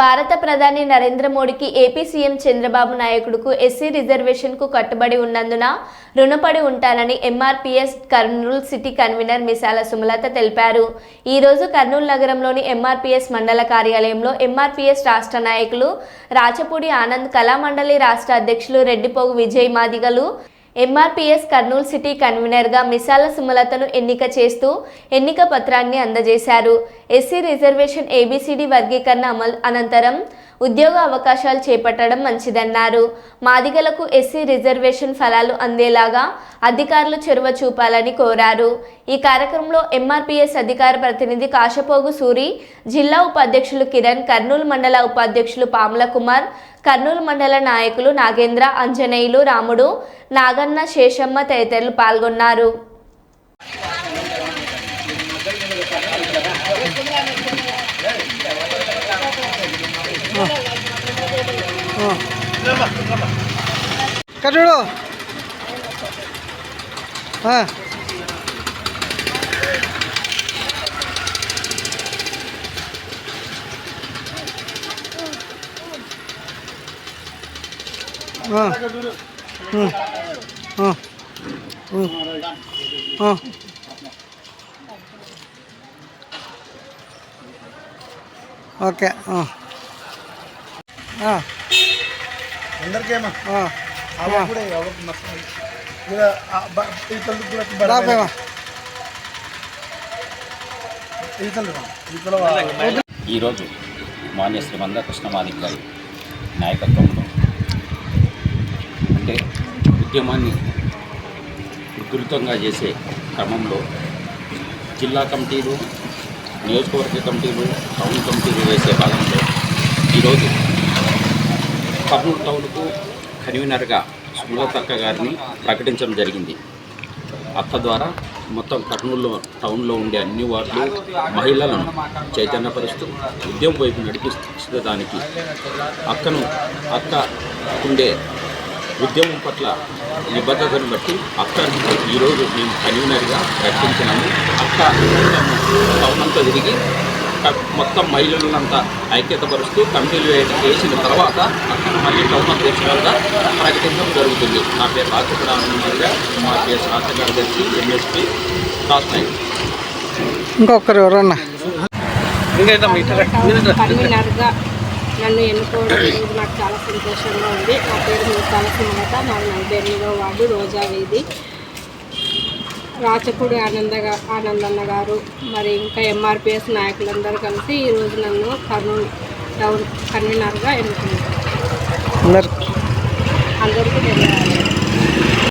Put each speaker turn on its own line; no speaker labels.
భారత ప్రధాని నరేంద్ర మోడీకి ఏపీ సీఎం చంద్రబాబు నాయకుడుకు ఎస్సీ రిజర్వేషన్కు కట్టుబడి ఉన్నందున రుణపడి ఉంటానని MRPS Kurnool city convenor Misala Sumalatha తెలిపారు. ఈ రోజు కర్నూలు నగరంలోని ఎంఆర్పీఎస్ మండల కార్యాలయంలో ఎంఆర్పీఎస్ రాష్ట్ర నాయకులు రాచపూడి ఆనంద్ కళామండలి రాష్ట్ర అధ్యక్షులు రెడ్డిపోగు విజయ్ మాదిగలు ఎంఆర్పీఎస్ కర్నూలు సిటీ కన్వీనర్గా మిసాల సుమలతను ఎన్నిక చేస్తూ ఎన్నిక పత్రాన్ని అందజేశారు. ఎస్సీ రిజర్వేషన్ ఏబిసిడి వర్గీకరణ అమలు అనంతరం ఉద్యోగ అవకాశాలు చేపట్టడం మంచిదన్నారు. మాదిగలకు ఎస్సీ రిజర్వేషన్ ఫలాలు అందేలాగా అధికారులు చొరవ చూపాలని కోరారు. ఈ కార్యక్రమంలో ఎంఆర్పీఎస్ అధికార ప్రతినిధి కాశపోగు సూరి జిల్లా ఉపాధ్యక్షులు కిరణ్ కర్నూలు మండల ఉపాధ్యక్షులు పాముల కుమార్ కర్నూలు మండల నాయకులు నాగేంద్ర అంజనేయులు రాముడు నాగన్న శేషమ్మ తదితరులు పాల్గొన్నారు.
ఇక్కడ చూడు ఆ. ఆ. ఉమ్. ఆ. ఉమ్. ఆ. ఓకే ఆ. ఆ.
అందరికేమో? కూడా ఎవరికి నష్టం ఈతలు కూడా
ఈరోజు మాన్య శ్రీ మంద కృష్ణమాదిక్ గారి నాయకత్వంలో అంటే ఉద్యమాన్ని ఉధృతంగా చేసే క్రమంలో జిల్లా కమిటీలు నియోజకవర్గ కమిటీలు టౌన్ కమిటీలు వేసే భాగంలో ఈరోజు కర్నూలు టౌన్కు కన్వీనర్గా సుమలతక్క గారిని ప్రకటించడం జరిగింది. అక్క ద్వారా మొత్తం కర్నూలులో టౌన్లో ఉండే అన్ని వార్డులు మహిళలను చైతన్యపరుస్తూ ఉద్యమం వైపు నడిపించడానికి అక్కను అక్క ఉండే ఉద్యమం పట్ల నిబద్ధతను బట్టి అక్కను ఈరోజు మేము కన్వీనర్గా ప్రకటించినాము అక్క టౌన్ అంతా తిరిగి మొత్తం మహిళలంతా ఐక్యతపరుస్తూ కమిటీలు వేయ- వేసిన తర్వాత అక్కడ మళ్ళీ టౌన్ అధ్యక్షులుగా ప్రకటించడం జరుగుతుంది. నా పేరు రాజకీయ ఆనందంగా మా పేరు రాష్ట్ర కార్యదర్శి ఎంఎస్పీ రాష్ట్ర
ఇంకొకరు ఎవరన్నా?
కన్వీనర్గా నన్ను ఎన్నుకోవడం నాకు చాలా సంతోషంగా ఉంది. నా పేరు మీసాల సుమలత. మాది నలభై ఎనిమిదవ వార్డు రోజా వీధి. రాచపూడి ఆనందగా ఆనందన్న గారు మరి ఇంకా ఎంఆర్పిఎస్ నాయకులందరూ కలిసి ఈరోజు నన్ను కర్నూలు టౌన్ కన్వీనర్గా ఎన్నుకున్నారు.
అందరు
అందరికీ ధన్యవాదాలు.